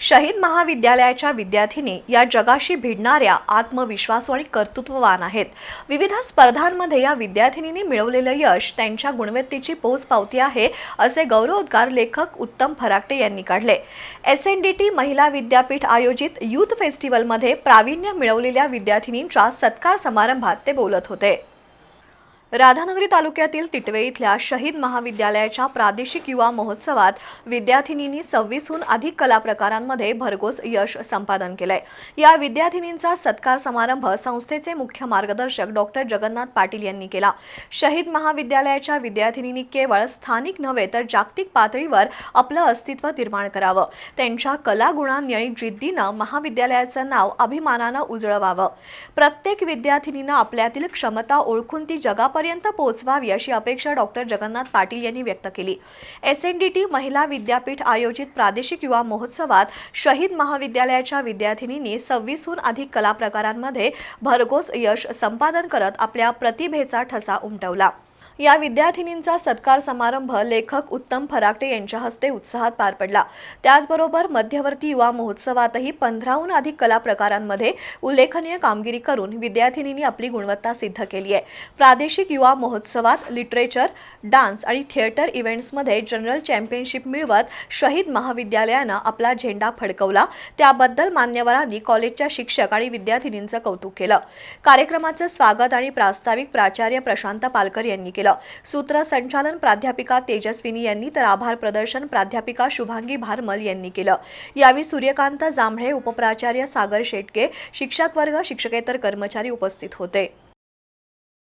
शहीद महाविद्यालयाच्या विद्यार्थिनी या जगाशी भिडणाऱ्या आत्मविश्वासू आणि कर्तृत्ववान आहेत. विविध स्पर्धांमध्ये या विद्यार्थिनींनी मिळवलेलं यश त्यांच्या गुणवत्तेची पोचपावती आहे असे गौरवोद्गार लेखक उत्तम फराकटे यांनी काढले. एस एन डी टी महिला विद्यापीठ आयोजित यूथ फेस्टिवलमध्ये प्रावीण्य मिळवलेल्या विद्यार्थिनींच्या सत्कार समारंभात ते बोलत होते. राधानगरी तालुक्यातील तिटवे इथल्या शहीद महाविद्यालयाच्या प्रादेशिक युवा महोत्सवात विद्यार्थिनींनी सव्वीसहून अधिक कला प्रकारांमध्ये भरघोस यश संपादन केलंय. या विद्यार्थिनींचा सत्कार समारंभ संस्थेचे मुख्य मार्गदर्शक डॉक्टर जगन्नाथ पाटील यांनी केला. शहीद महाविद्यालयाच्या विद्यार्थिनींनी केवळ स्थानिक नव्हे तर जागतिक पातळीवर आपलं अस्तित्व निर्माण करावं. त्यांच्या कलागुणांनी आणि जिद्दीनं महाविद्यालयाचं नाव अभिमानानं उजळवावं. प्रत्येक विद्यार्थिनीनं आपल्यातील क्षमता ओळखून ती लोकांपर्यंत पोहोचवावी अशी अपेक्षा डॉक्टर जगन्नाथ पाटील यांनी व्यक्त केली. एस एन डी टी महिला विद्यापीठ आयोजित प्रादेशिक युवा महोत्सवात शहीद महाविद्यालयाच्या विद्यार्थिनींनी सव्वीसहून अधिक कला प्रकारांमध्ये भरघोस यश संपादन करत आपल्या प्रतिभेचा ठसा उमटवला. या विद्यार्थिनींचा सत्कार समारंभ लेखक उत्तम फराकटे यांच्या हस्ते उत्साहात पार पडला. त्याचबरोबर मध्यवर्ती युवा महोत्सवातही पंधराहून अधिक कला प्रकारांमध्ये उल्लेखनीय कामगिरी करून विद्यार्थिनींनी आपली गुणवत्ता सिद्ध केली आहे. प्रादेशिक युवा महोत्सवात लिटरेचर डान्स आणि थिएटर इव्हेंट्समध्ये जनरल चॅम्पियनशिप मिळवत शहीद महाविद्यालयानं आपला झेंडा फडकवला. त्याबद्दल मान्यवरांनी कॉलेजच्या शिक्षक आणि विद्यार्थिनींचं कौतुक केलं. कार्यक्रमाचं स्वागत आणि प्रास्ताविक प्राचार्य प्रशांत पालकर यांनी केलं. केलं. सूत्रसंचालन प्राध्यापिका तेजस्विनी यांनी तर आभार प्रदर्शन प्राध्यापिका शुभांगी भारमल यांनी केलं. यावेळी सूर्यकांत जांभळे उपप्राचार्य सागर शेटके शिक्षक वर्ग शिक्षकेतर कर्मचारी उपस्थित होते.